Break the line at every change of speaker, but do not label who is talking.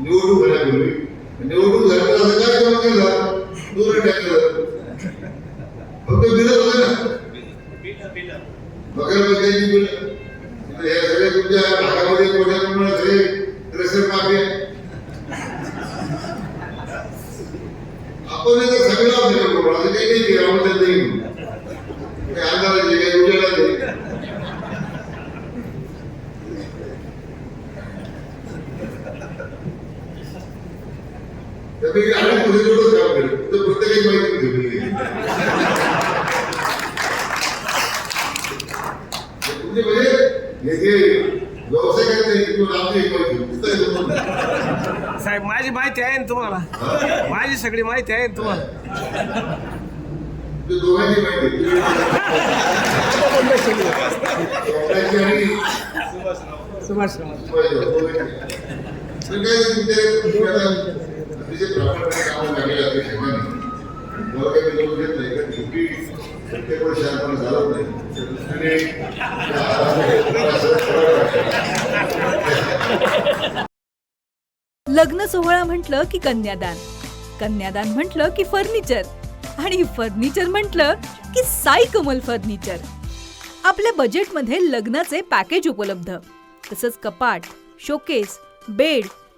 निवडून घेण्यापूर्वी निवडून झाल्यावर असं काय करून गेला दोन टक्के फक्त बिल होते ना. नगरपंचायती बिलं. हे सगळे तुमच्या भागामध्ये मोठ्या प्रमाणात सगळे रेशन मागे आपण सगळं असं काही नाही की रामचंद्र नाही काही अंधाराचे काही उजेडाचे त्यापैकी आम्ही पुढे काम केलं तर प्रत्येकाची माहिती ठेवली म्हणजे म्हणजे हे जे किंवा आमची एक माहिती.
साहेब माझी माहिती आहे ना तुम्हाला? माझी सगळी माहिती आहे ना तुम्हाला?
ते दोघांची माहिती स्वप्नाची आणि
सुभाष
पण काय अतिशय कामं लागले काही घेत नाही कारण शेवटी प्रत्येक वेळेस झालाच नाही त्या दृष्टीने
लग्न सोहळा म्हटलं की कन्यादान कन्यादान म्हटलं की फर्निचर आणि फर्निचर म्हटलं की साई कमल फर्निचर. आपल्या बजेटमध्ये लग्नाचे पॅकेज उपलब्ध तसंच कपाट showcase bed